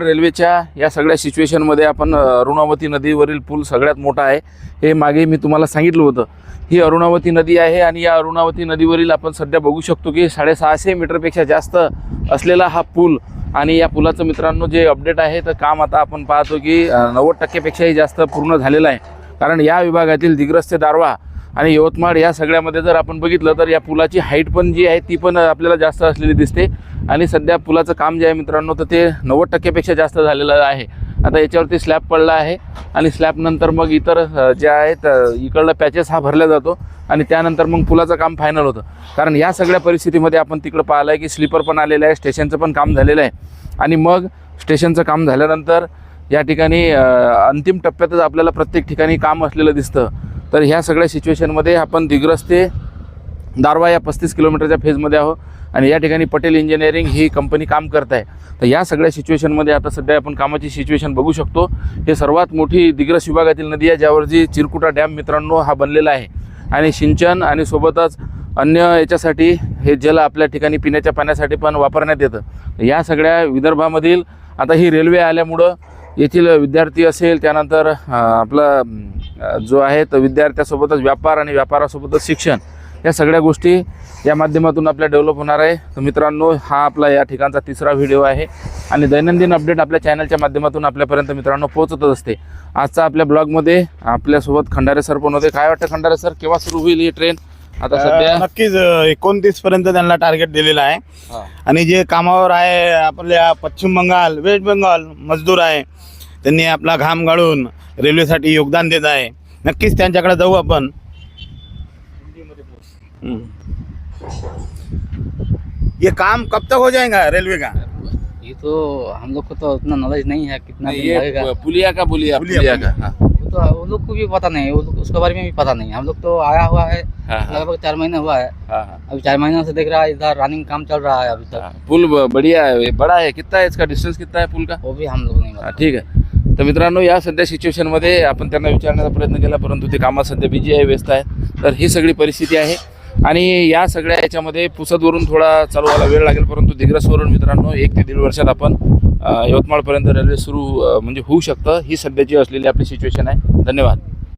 रेल्वेच्या या सगळ्या सिच्युएशनमध्ये आपण अरुणावती नदीवरील पूल सगळ्यात मोठा आहे. हे मागे मी तुम्हाला सांगितलं होतं. ही अरुणावती नदी आहे आणि या अरुणावती नदीवरील आपण सध्या बघू शकतो की साडेसहाशे मीटरपेक्षा जास्त असलेला हा पूल आणि या पुलाचं मित्रांनो जे अपडेट आहे तर काम आता आपण पाहतो की नव्वद टक्केपेक्षाही जास्त पूर्ण झालेलं आहे. कारण या विभागातील दिग्रस ते दारवा आणि यवतमाळ या सगळ्यामध्ये जर आपण बघितलं तर या पुलाची हाईट पण जी आहे ती पण आपल्याला जास्त असलेली दिसते. आणि सध्या पुलाचं काम जे आहे मित्रांनो तर ते नव्वद टक्क्यापेक्षा जास्त झालेलं आहे. आता याच्यावरती स्लॅब पडला आहे. आणि स्लॅबनंतर मग इतर जे आहेत इकडलं पॅचेस हा भरला जातो. आणि त्यानंतर मग पुलाचं काम फायनल होतं. कारण या सगळ्या परिस्थितीमध्ये आपण तिकडं पाहिलं आहे की स्लीपर पण आलेलं आहे स्टेशनचं पण काम झालेलं आहे. आणि मग स्टेशनचं काम झाल्यानंतर या ठिकाणी अंतिम टप्प्यातच आपल्याला प्रत्येक ठिकाणी काम असलेलं दिसतं. तर ह्या सगळ्या सिच्युएशनमध्ये आपण दिग्रस ते दारवा या पस्तीस किलोमीटरच्या फेजमध्ये आहो आणि या ठिकाणी पटेल इंजिनिअरिंग ही कंपनी काम करत आहे तर या सगळ्या सिच्युएशनमध्ये आता सध्या आपण कामाची सिच्युएशन बघू शकतो. हे सर्वात मोठी दिग्रस विभागातील नदी आहे ज्यावर जी चिरकुटा डॅम मित्रांनो हा बनलेला आहे. आणि सिंचन आणि सोबतच अन्य याच्यासाठी हे जल आपल्या ठिकाणी पिण्याच्या पाण्यासाठी पण वापरण्यात येतं. या सगळ्या विदर्भामधील आता ही रेल्वे आल्यामुळं येथील विद्यार्थी असेल त्यानंतर आपला जो आहे तर विद्यार्थ्यासोबतच व्यापार आणि व्यापारासोबतच शिक्षण या सगळ्या गोष्टी या माध्यमातून आपल्या डेव्हलप होणार आहे. तर मित्रांनो हा आपला या ठिकाणचा तिसरा व्हिडिओ आहे आणि दैनंदिन अपडेट आपल्या चॅनलच्या माध्यमातून आपल्यापर्यंत मित्रांनो पोहोचतच असते. आजचा आपल्या ब्लॉगमध्ये आपल्यासोबत खंडारे सर पण होते. काय वाटतं खंडारे सर केव्हा सुरू होईल ही ट्रेन आता सध्या नक्कीच एकोणतीस पर्यंत त्यांना टार्गेट दिलेलं आहे. आणि जे कामावर आहे आपल्या पश्चिम बंगाल वेस्ट बेंगॉल मजदूर आहे त्यांनी आपला घाम गाळून रेल्वेसाठी योगदान देत आहे. नक्कीच त्यांच्याकडे जाऊ आपण. हम्म. ये काम कब तक हो जाएगा रेलवे का? ये तो हम लोग को तो उतना नॉलेज नहीं है कितना ये पुलिया का पुलिया पुलिया, का हाँ, तो वो लोग को भी पता नहीं है उसके बारे में भी पता नहीं। हम लोग तो आया हुआ है हाँ, हाँ, लगभग चार महीने हुआ है। हाँ, हाँ, अभी चार महीनों से देख रहा है इधर रनिंग काम चल रहा है अभी तक। हाँ। पुल बढ़िया है बड़ा है। कितना है इसका डिस्टेंस कितना है पुल का? वो भी हम लोग नहीं हा, ठीक आहे तर मित्रांनो या सध्या सिच्युएशनमध्ये आपण त्यांना विचारण्याचा प्रयत्न केला परंतु ते कामात सध्या बिजी आहे व्यस्त आहे. तर ही सगळी परिस्थिती आहे. आणि या सगळ्या याच्यामध्ये पुसदवरून थोडा चालवायला वेळ लागेल परंतु दिग्रसवरून मित्रांनो एक ते दीड वर्षात आपण यवतमाळपर्यंत रेल्वे सुरू म्हणजे होऊ शकतं. ही सध्याची असलेली आपली सिच्युएशन आहे. धन्यवाद.